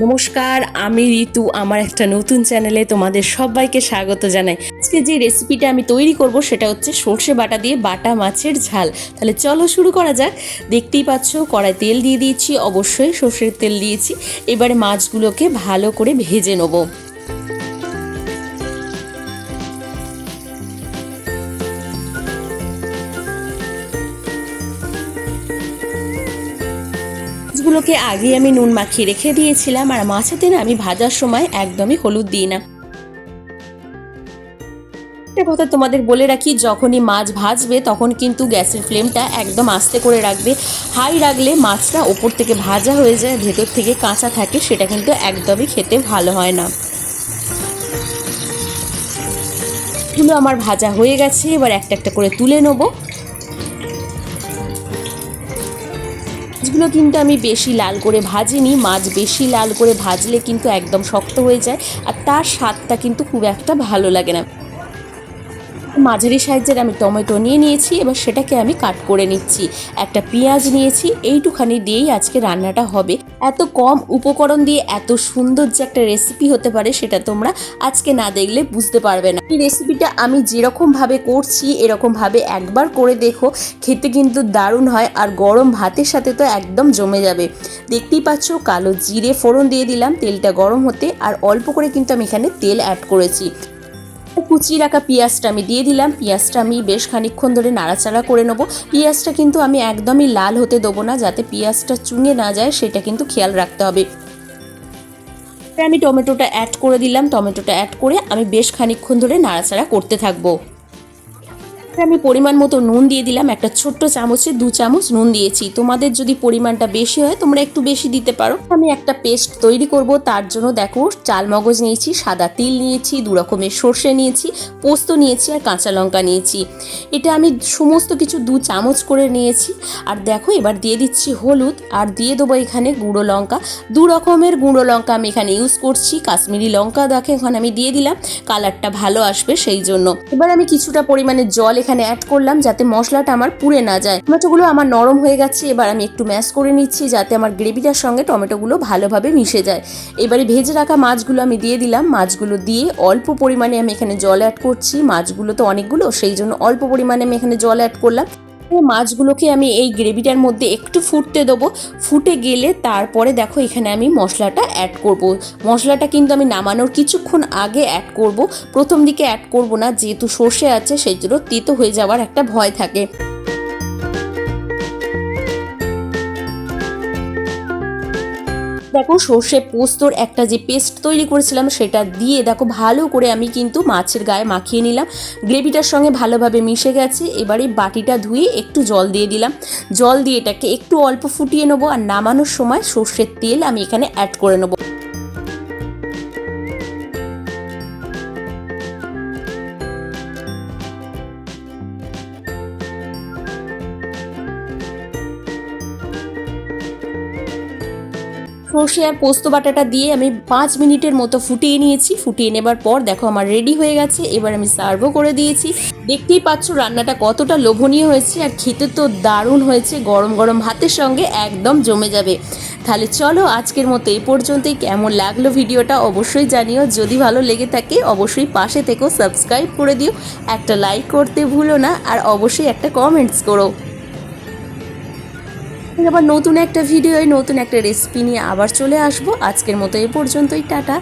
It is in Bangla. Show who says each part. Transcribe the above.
Speaker 1: নমস্কার, আমি ঋতু, আমার একটা নতুন চ্যানেলে তোমাদের সবাইকে স্বাগত জানাই। আজকে যে রেসিপিটা আমি তৈরি করব সেটা হচ্ছে সর্ষে বাটা দিয়ে বাটা মাছের ঝাল। তাহলে চলো শুরু করা যাক। দেখতেই পাচ্ছ, কড়াই তেল দিয়ে দিয়েছি, অবশ্যই সর্ষের তেল দিয়েছি। এবারে মাছগুলোকে ভালো করে ভেজে নেব। মাছগুলোকে আগে আমি নুন মাখিয়ে রেখে দিয়েছিলাম, আর মাছেতে না আমি ভাজার সময় একদমই হলুদ দিই না। একটা কথা তোমাদের বলে রাখি, যখনই মাছ ভাজবে তখন কিন্তু গ্যাসের ফ্লেমটা একদম আস্তে করে রাখবে। হাই রাখলে মাছটা ওপর থেকে ভাজা হয়ে যায়, ভেতর থেকে কাঁচা থাকে, সেটা কিন্তু একদমই খেতে ভালো হয় না। এগুলো আমার ভাজা হয়ে গেছে, এবার একটা একটা করে তুলে নেব। মাছগুলো কিন্তু আমি বেশি লাল করে ভাজিনি, মাছ বেশি লাল করে ভাজলে কিন্তু একদম শক্ত হয়ে যায় আর তার স্বাদটা কিন্তু খুব একটা ভালো লাগে না। মাঝারি সাইজের আমি টমেটো নিয়ে নিয়েছি, এবার সেটাকে আমি কাট করে নিচ্ছি। একটা পেঁয়াজ নিয়েছি, এইটুখানি দিয়েই আজকে রান্নাটা হবে। এত কম উপকরণ দিয়ে এত সুন্দর যে একটা রেসিপি হতে পারে, সেটা তোমরা আজকে না দেখলে বুঝতে পারবে না। এই রেসিপিটা আমি যেরকমভাবে করছি, এরকমভাবে একবার করে দেখো, খেতে কিন্তু দারুণ হয় আর গরম ভাতের সাথে তো একদম জমে যাবে। দেখতেই পাচ্ছ, কালো জিরে ফোড়ন দিয়ে দিলাম, তেলটা গরম হতে, আর অল্প করে কিন্তু আমি এখানে তেল অ্যাড করেছি। কুচিয়ে রাখা পেঁয়াজটা আমি দিয়ে দিলাম। পেঁয়াজটা আমি বেশ খানিক্ষণ ধরে নাড়াচাড়া করে নেব। পেঁয়াজটা কিন্তু আমি একদমই লাল হতে দেবো না, যাতে পেঁয়াজটা চুঙে না যায়, সেটা কিন্তু খেয়াল রাখতে হবে। আমি টমেটোটা অ্যাড করে দিলাম। টমেটোটা অ্যাড করে আমি বেশ খানিক্ষণ ধরে নাড়াচাড়া করতে থাকব। আমি পরিমাণ মতো নুন দিয়ে দিলাম। একটা ছোট্ট চামচে দু চামচ নুন দিয়েছি। তোমাদের যদি পরিমাণটা বেশি হয়, তোমরা একটু বেশি দিতে পারো। আমি একটা পেস্ট তৈরি করব। তার জন্য দেখো, চাল মগজ নিয়েছি, সাদা তিল নিয়েছি, দু রকমের সর্ষে নিয়েছি, পোস্ত নিয়েছি আর কাঁচা লঙ্কা নিয়েছি। এটা আমি সমস্ত কিছু দু চামচ করে নিয়েছি। আর দেখো, এবার দিয়ে দিচ্ছি হলুদ। আর দিয়ে দেবো এখানে গুঁড়ো লঙ্কা। দু রকমের গুঁড়ো লঙ্কা আমি এখানে ইউজ করছি। কাশ্মীরি লঙ্কা দেখে, এখানে আমি দিয়ে দিলাম। কালারটা ভালো আসবে সেই জন্য। এবার আমি কিছুটা পরিমাণে জল এখানে অ্যাড করলাম যাতে মশলাটা আমার পুড়ে না যায়। টমেটোগুলো আমার নরম হয়ে গেছে, এবার আমি একটু ম্যাশ করে নিচ্ছি যাতে আমার গ্রেভিটার সঙ্গে টমেটোগুলো ভালোভাবে মিশে যায়। এবারে ভেজে রাখা মাছগুলো আমি দিয়ে দিলাম। মাছগুলো দিয়ে অল্প পরিমাণে আমি এখানে জল অ্যাড করছি। মাছগুলো তো অনেকগুলো, সেই জন্য অল্প পরিমাণে আমি এখানে জল অ্যাড করলাম। মাছগুলোকে আমি এই গ্রেভিটার মধ্যে একটু ফুটতে দেবো ফুটে গেলে তারপরে দেখো এখানে আমি মশলাটা অ্যাড করব। মশলাটা কিন্তু আমি নামানোর কিছুক্ষণ আগে অ্যাড করব। প্রথম দিকে অ্যাড করব না, যেহেতু সর্ষে আছে, সেই জন্য তেতো হয়ে যাওয়ার একটা ভয় থাকে দেখো সর্ষে পোস্তর একটা যে পেস্ট তৈরি করেছিলাম সেটা দিয়ে দেখো ভালো করে আমি কিন্তু মাছের গায়ে মাখিয়ে নিলাম। গ্রেভিটার সঙ্গে ভালোভাবে মিশে গেছে। এবারে বাটিটা ধুয়ে একটু জল দিয়ে দিলাম। জল দিয়ে এটাকে একটু অল্প ফুটিয়ে নেব আর নামানোর সময় সর্ষের তেল আমি এখানে অ্যাড করে নেব। সর্ষে আর পোস্ত বাটাটা দিয়ে আমি পাঁচ মিনিটের মতো ফুটিয়ে নিয়েছি। ফুটিয়ে নেবার পর দেখো আমার রেডি হয়ে গেছে। এবার আমি সার্ভও করে দিয়েছি। দেখতেই পাচ্ছ রান্নাটা কতটা লোভনীয় হয়েছে আর খেতে তো দারুণ হয়েছে। গরম গরম ভাতের সঙ্গে একদম জমে যাবে। তাহলে চলো আজকের মতো এই পর্যন্তই। কেমন লাগল ভিডিওটা অবশ্যই জানিও। যদি ভালো লেগে থাকে অবশ্যই পাশে থেকেও সাবস্ক্রাইব করে দিও। একটা লাইক করতে ভুলো না আর অবশ্যই একটা কমেন্টস করো। আবার নতুন একটা ভিডিওয় নতুন একটা রেসিপি নিয়ে আবার চলে আসব। আজকের মতো এ পর্যন্তই, টাটা।